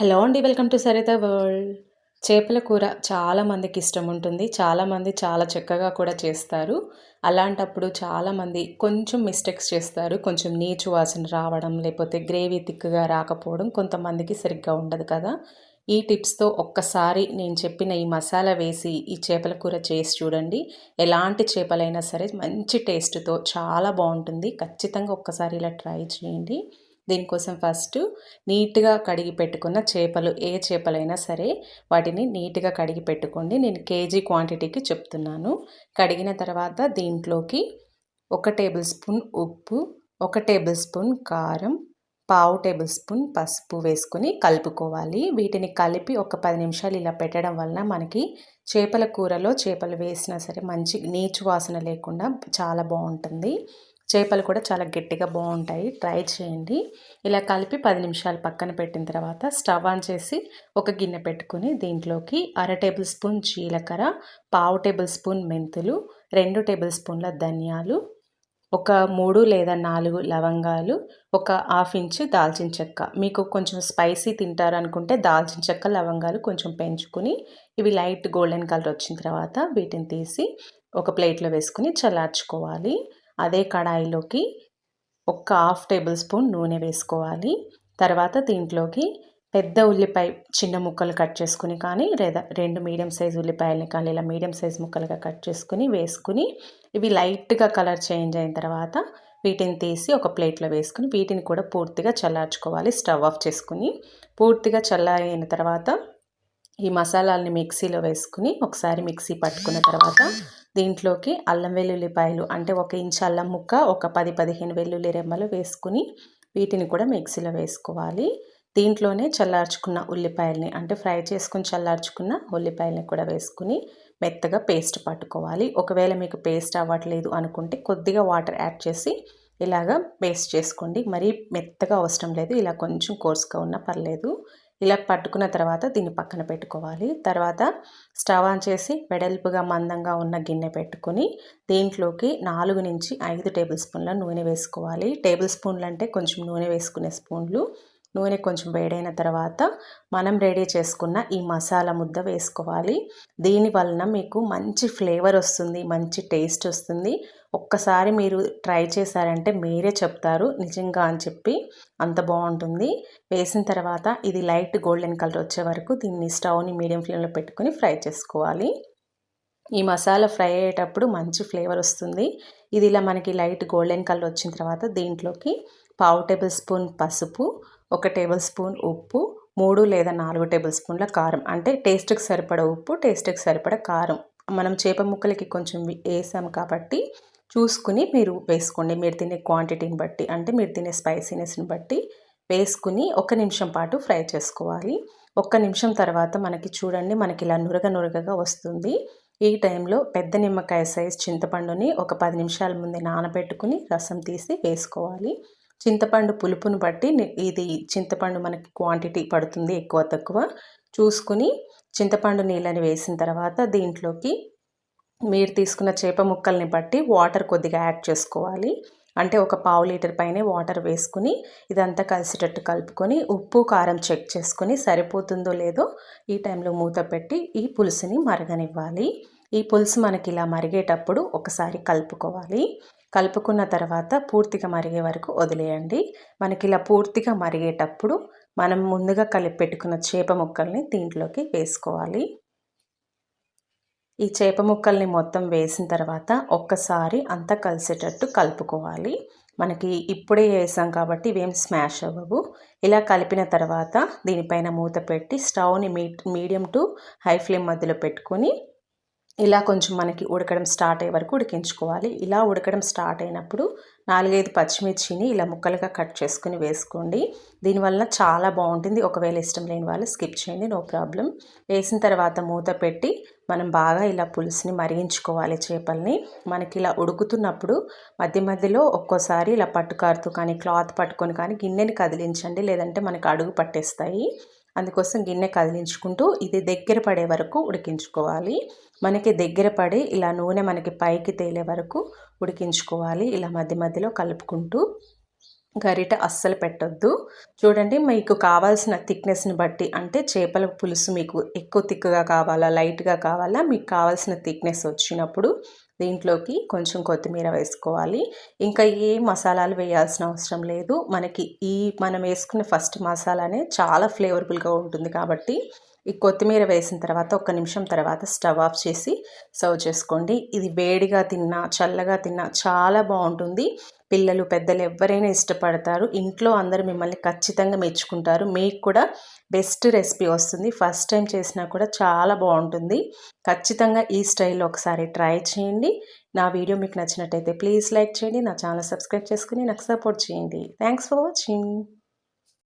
Hello అండి welcome to Saritha world. చేపల కూర చాలామందికి ఇష్టం ఉంటుంది. చాలామంది చాలా చక్కగా కూడా చేస్తారు. అలాంటప్పుడు చాలామంది కొంచెం మిస్టేక్స్ చేస్తారు. కొంచెం నీచు వాసన రావడం లేకపోతే గ్రేవీ థిక్గా రాకపోవడం కొంతమందికి సరిగ్గా ఉండదు కదా. ఈ టిప్స్తో ఒక్కసారి నేను చెప్పిన ఈ మసాలా వేసి ఈ చేపల కూర చేసి చూడండి. ఎలాంటి చేపలైనా సరే మంచి టేస్ట్తో చాలా బాగుంటుంది. ఖచ్చితంగా ఒక్కసారి ఇలా ట్రై చేయండి. దీనికోసం ఫస్ట్ నీట్గా కడిగి పెట్టుకున్న చేపలు ఏ చేపలైనా సరే వాటిని నీట్గా కడిగి పెట్టుకోండి. నేను కేజీ క్వాంటిటీకి చెప్తున్నాను. కడిగిన తర్వాత దీంట్లోకి ఒక టేబుల్ స్పూన్ ఉప్పు ఒక టేబుల్ స్పూన్ కారం పావు టేబుల్ స్పూన్ పసుపు వేసుకొని కలుపుకోవాలి. వీటిని కలిపి ఒక పది నిమిషాలు ఇలా పెట్టడం వలన మనకి చేపల కూరలో చేపలు వేసినా సరే మంచి నీచు వాసన లేకుండా చాలా బాగుంటుంది. చేపలు కూడా చాలా గట్టిగా బాగుంటాయి. ట్రై చేయండి. ఇలా కలిపి పది నిమిషాలు పక్కన పెట్టిన తర్వాత స్టవ్ ఆన్ చేసి ఒక గిన్నె పెట్టుకుని దీంట్లోకి అర టేబుల్ స్పూన్ జీలకర్ర పావు టేబుల్ స్పూన్ మెంతులు రెండు టేబుల్ స్పూన్ల ధనియాలు ఒక మూడు లేదా నాలుగు లవంగాలు ఒక హాఫ్ ఇంచ్ దాల్చిన చెక్క. మీకు కొంచెం స్పైసీ తింటారనుకుంటే దాల్చిన చెక్క లవంగాలు కొంచెం పెంచుకుని ఇవి లైట్ గోల్డెన్ కలర్ వచ్చిన తర్వాత వీటిని తీసి ఒక ప్లేట్లో వేసుకుని చల్లార్చుకోవాలి. అదే కడాయిలోకి ఒక హాఫ్ టేబుల్ స్పూన్ నూనె వేసుకోవాలి. తర్వాత దీంట్లోకి పెద్ద ఉల్లిపాయ చిన్న ముక్కలు కట్ చేసుకుని కానీ లేదా రెండు మీడియం సైజ్ ఉల్లిపాయలని కానీ ఇలా మీడియం సైజ్ ముక్కలుగా కట్ చేసుకుని వేసుకుని ఇవి లైట్గా కలర్ చేంజ్ అయిన తర్వాత వీటిని తీసి ఒక ప్లేట్లో వేసుకుని వీటిని కూడా పూర్తిగా చల్లార్చుకోవాలి స్టవ్ ఆఫ్ చేసుకుని. పూర్తిగా చల్లారిన తర్వాత ఈ మసాలాలని మిక్సీలో వేసుకుని ఒకసారి మిక్సీ పట్టుకున్న తర్వాత దీంట్లోకి అల్లం వెల్లుల్లిపాయలు అంటే ఒక ఇంచు అల్లం ముక్క ఒక పది పదిహేను వెల్లుల్లి రెమ్మలు వేసుకుని వీటిని కూడా మిక్సీలో వేసుకోవాలి. దీంట్లోనే చల్లార్చుకున్న ఉల్లిపాయల్ని అంటే ఫ్రై చేసుకుని చల్లార్చుకున్న ఉల్లిపాయల్ని కూడా వేసుకుని మెత్తగా పేస్ట్ పట్టుకోవాలి. ఒకవేళ మీకు పేస్ట్ అవ్వట్లేదు అనుకుంటే కొద్దిగా వాటర్ యాడ్ చేసి ఇలాగ పేస్ట్ చేసుకోండి. మరీ మెత్తగా అవసరం లేదు. ఇలా కొంచెం కోర్సుగా ఉన్నా పర్లేదు. ఇలా పట్టుకున్న తర్వాత దీన్ని పక్కన పెట్టుకోవాలి. తర్వాత స్టవ్ ఆన్ చేసి వెడల్పుగా మందంగా ఉన్న గిన్నె పెట్టుకొని దీంట్లోకి నాలుగు నుంచి ఐదు టేబుల్ స్పూన్ల నూనె వేసుకోవాలి. టేబుల్ స్పూన్లు అంటే కొంచెం నూనె వేసుకునే స్పూన్లు. నూనె కొంచెం వేడైన తర్వాత మనం రెడీ చేసుకున్న ఈ మసాలా ముద్ద వేసుకోవాలి. దీని వలన మీకు మంచి ఫ్లేవర్ వస్తుంది మంచి టేస్ట్ వస్తుంది. ఒక్కసారి మీరు ట్రై చేశారంటే మీరే చెప్తారు. నిజంగా అని చెప్పి అంత బాగుంటుంది. వేసిన తర్వాత ఇది లైట్ గోల్డెన్ కలర్ వచ్చే వరకు దీన్ని స్టవ్ని మీడియం ఫ్లేమ్లో పెట్టుకొని ఫ్రై చేసుకోవాలి. ఈ మసాలా ఫ్రై అయ్యేటప్పుడు మంచి ఫ్లేవర్ వస్తుంది. ఇది ఇలా మనకి లైట్ గోల్డెన్ కలర్ వచ్చిన తర్వాత దీంట్లోకి పావు టేబుల్ స్పూన్ పసుపు ఒక టేబుల్ స్పూన్ ఉప్పు మూడు లేదా నాలుగు టేబుల్ స్పూన్ల కారం. అంటే టేస్ట్కి సరిపడ ఉప్పు టేస్ట్కి సరిపడ కారం. మనం చేప ముక్కలకి కొంచెం వేసాం కాబట్టి చూసుకుని మీరు వేసుకోండి. మీరు తినే క్వాంటిటీని బట్టి అంటే మీరు తినే స్పైసీనెస్ని బట్టి వేసుకుని ఒక నిమిషం పాటు ఫ్రై చేసుకోవాలి. ఒక్క నిమిషం తర్వాత మనకి చూడండి మనకి ఇలా నురగ నురగగా వస్తుంది. ఈ టైంలో పెద్ద నిమ్మకాయ సైజ్ చింతపండుని ఒక పది నిమిషాల ముందే నానబెట్టుకుని రసం తీసి వేసుకోవాలి. చింతపండు పులుపును బట్టి ఇది చింతపండు మనకి క్వాంటిటీ పడుతుంది ఎక్కువ తక్కువ. చూసుకుని చింతపండు నీళ్ళని వేసిన తర్వాత దీంట్లోకి మీరు తీసుకున్న చేప ముక్కల్ని బట్టి వాటర్ కొద్దిగా యాడ్ చేసుకోవాలి. అంటే ఒక పావు లీటర్ పైనే వాటర్ వేసుకుని ఇదంతా కలిసేటట్టు కలుపుకొని ఉప్పు కారం చెక్ చేసుకుని సరిపోతుందో లేదో ఈ టైంలో మూత పెట్టి ఈ పులుసుని మరగనివ్వాలి. ఈ పులుసు మనకి ఇలా మరిగేటప్పుడు ఒకసారి కలుపుకోవాలి. కలుపుకున్న తర్వాత పూర్తిగా మరిగే వరకు వదిలేయండి. మనకి ఇలా పూర్తిగా మరిగేటప్పుడు మనం ముందుగా కలిపి పెట్టుకున్న చేప ముక్కల్ని దీంట్లోకి వేసుకోవాలి. ఈ చేప ముక్కల్ని మొత్తం వేసిన తర్వాత ఒక్కసారి అంతా కలిసేటట్టు కలుపుకోవాలి. మనకి ఇప్పుడే వేసాం కాబట్టి ఇవేం స్మాష్ అవ్వవు. ఇలా కలిపిన తర్వాత దీనిపైన మూత పెట్టి స్టవ్ని మీ మీడియం టు హై ఫ్లేమ్ మధ్యలో పెట్టుకొని ఇలా కొంచెం మనకి ఉడకడం స్టార్ట్ అయ్యే వరకు ఉడికించుకోవాలి. ఇలా ఉడకడం స్టార్ట్ అయినప్పుడు నాలుగైదు పచ్చిమిర్చిని ఇలా ముక్కలుగా కట్ చేసుకుని వేసుకోండి. దీనివల్ల చాలా బాగుంటుంది. ఒకవేళ ఇష్టం లేని వాళ్ళు స్కిప్ చేయండి నో ప్రాబ్లం. వేసిన తర్వాత మూత పెట్టి మనం బాగా ఇలా పులుసుని మరిగించుకోవాలి చేపల్ని. మనకి ఇలా ఉడుకుతున్నప్పుడు మధ్య మధ్యలో ఒక్కోసారి ఇలా పట్టుకారుతూ కానీ క్లాత్ పట్టుకొని కానీ గిన్నెని కదిలించండి. లేదంటే మనకి అడుగు పట్టేస్తాయి. అందుకోసం గిన్నె కదిలించుకుంటూ ఇది దగ్గర పడే వరకు ఉడికించుకోవాలి. మనకి దగ్గర పడి ఇలా నూనె మనకి పైకి తేలే వరకు ఉడికించుకోవాలి. ఇలా మధ్య మధ్యలో కలుపుకుంటూ గరిట అస్సలు పెట్టొద్దు. చూడండి మీకు కావాల్సిన థిక్నెస్ని బట్టి అంటే చేపల పులుసు మీకు ఎక్కువ థిక్గా కావాలా లైట్గా కావాలా మీకు కావాల్సిన థిక్నెస్ వచ్చినప్పుడు దీంట్లోకి కొంచెం కొత్తిమీర వేసుకోవాలి. ఇంకా ఏ మసాలాలు వేయాల్సిన అవసరం లేదు. మనకి ఈ మనం వేసుకున్న ఫస్ట్ మసాలానే చాలా ఫ్లేవర్ఫుల్గా ఉంటుంది కాబట్టి ఈ కొత్తిమీర వేసిన తర్వాత ఒక నిమిషం తర్వాత స్టవ్ ఆఫ్ చేసి సర్వ్ చేసుకోండి. ఇది వేడిగా తిన్నా చల్లగా తిన్నా చాలా బాగుంటుంది. పిల్లలు పెద్దలు ఎవరైనా ఇష్టపడతారు. ఇంట్లో అందరూ మిమ్మల్ని ఖచ్చితంగా మెచ్చుకుంటారు. మీకు కూడా బెస్ట్ రెసిపీ వస్తుంది. ఫస్ట్ టైం చేసినా కూడా చాలా బాగుంటుంది. ఖచ్చితంగా ఈ స్టైల్లో ఒకసారి ట్రై చేయండి. నా వీడియో మీకు నచ్చినట్టయితే ప్లీజ్ లైక్ చేయండి. నా ఛానల్ సబ్స్క్రైబ్ చేసుకుని నాకు సపోర్ట్ చేయండి. Thanks for watching.